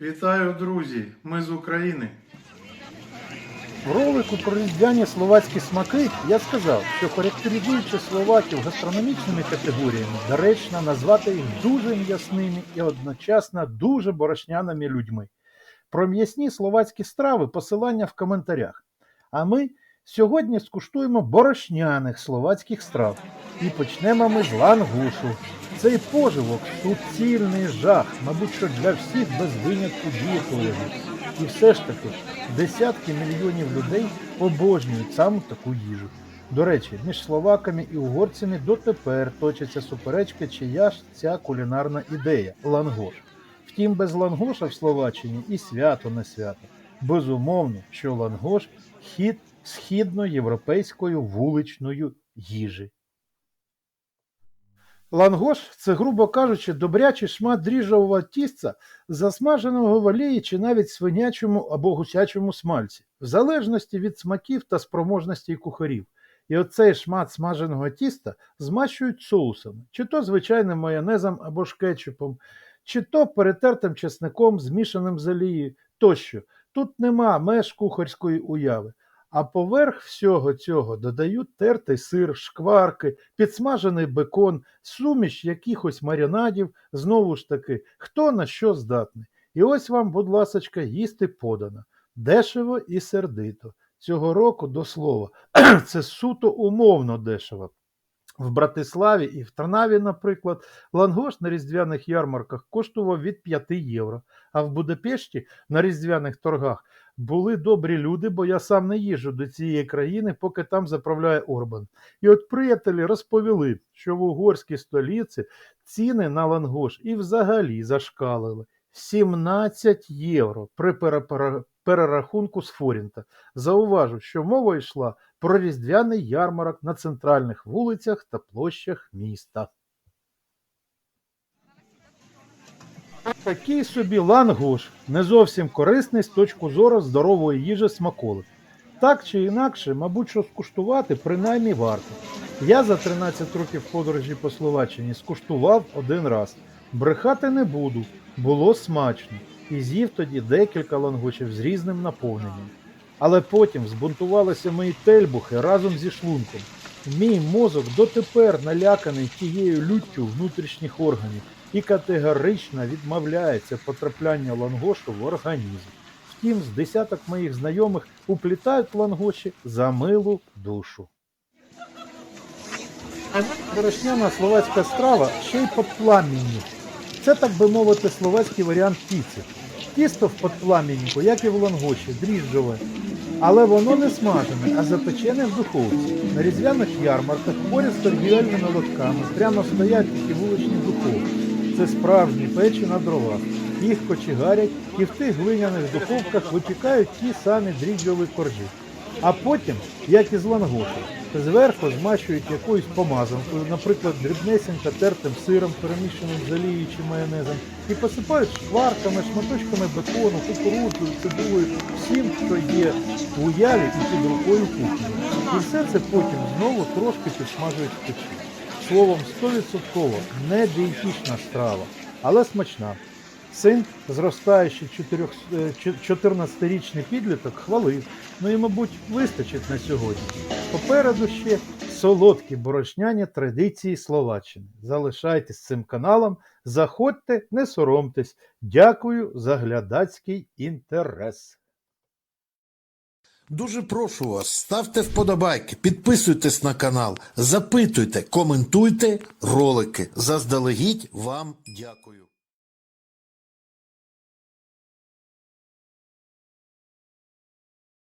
Вітаю, друзі! Ми з України. В ролику про різдвяні словацькі смаки я сказав, що характеризуючи словаків гастрономічними категоріями, доречно назвати їх дуже м'ясними і одночасно дуже борошняними людьми. Про м'ясні словацькі страви посилання в коментарях. А ми сьогодні скуштуємо борошняних словацьких страв. І почнемо ми з лангушу. Цей поживок суцільний жах, мабуть, що для всіх без винятку дієтологів. І все ж таки, десятки мільйонів людей обожнюють саме таку їжу. До речі, між словаками і угорцями дотепер точаться суперечки, чия ж ця кулінарна ідея лангош. Втім, без лангоша в Словаччині і свято не свято. Безумовно, що лангош хід східноєвропейської вуличної їжі. Лангош це, грубо кажучи, добрячий шмат дріжджового тістя, засмаженого в олії чи навіть свинячому або гусячому смальці, в залежності від смаків та спроможностей кухарів. І оцей шмат смаженого тіста змащують соусами, чи то звичайним майонезом або ж кетчупом, чи то перетертим чесником, змішаним з олією тощо. Тут нема меж кухарської уяви. А поверх всього цього додають тертий сир, шкварки, підсмажений бекон, суміш якихось маринадів, знову ж таки, хто на що здатний. І ось вам, будь ласочка, їсти подано. Дешево і сердито. Цього року, до слова, це суто умовно дешево. В Братиславі і в Трнаві, наприклад, лангош на різдвяних ярмарках коштував від 5 євро, а в Будапешті на різдвяних торгах були добрі люди, бо я сам не їжджу до цієї країни, поки там заправляє Орбан. І от приятелі розповіли, що в угорській столиці ціни на лангош і взагалі зашкалили. 17 євро при перерахунку з Форінта. Зауважу, що мова йшла про різдвяний ярмарок на центральних вулицях та площах міста. Такий собі лангуш не зовсім корисний з точки зору здорової їжі смаколик. Так чи інакше, мабуть, що скуштувати принаймні варто. Я за 13 років подорожі по Словаччині скуштував один раз. Брехати не буду, було смачно, і з'їв тоді декілька лангушів з різним наповненням. Але потім збунтувалися мої тельбухи разом зі шлунком. Мій мозок дотепер наляканий тією люттю внутрішніх органів і категорично відмовляється потрапляння лангошу в організм. Втім, з десяток моїх знайомих уплітають лангоші за милу душу. Борошняна словацька страва ще й подпламінні. Це, так би мовити, словацький варіант піци. Тісто в подпламіннику, як і в лангоші, дріжджове, але воно не смажене, а запечене в духовці. На різдвяних ярмарках поряд з торгівельними лотками прямо стоять такі вуличні духовки. Це справжні печі на дровах. Їх кочегарять і в тих глиняних духовках випікають ті самі дріжджові коржі. А потім, як і з лангошу, зверху змащують якоюсь помазанкою, наприклад, дрібнесенько тертим сиром, перемішаним з олією чи майонезом, і посипають шкварками, шматочками бекону, кукурудзою, цибулею, всім, що є в уяві і під рукою кухні. І все це потім знову трошки підсмажують в печі. Словом, 100% не дієтична страва, але смачна. Син, зростаючий 14-річний підліток, хвалив. Ну і, мабуть, вистачить на сьогодні. Попереду ще солодкі борошняні традиції Словаччини. Залишайтесь цим каналом, заходьте, не соромтесь. Дякую за глядацький інтерес. Дуже прошу вас, ставте вподобайки, підписуйтесь на канал, запитуйте, коментуйте ролики. Заздалегідь вам дякую.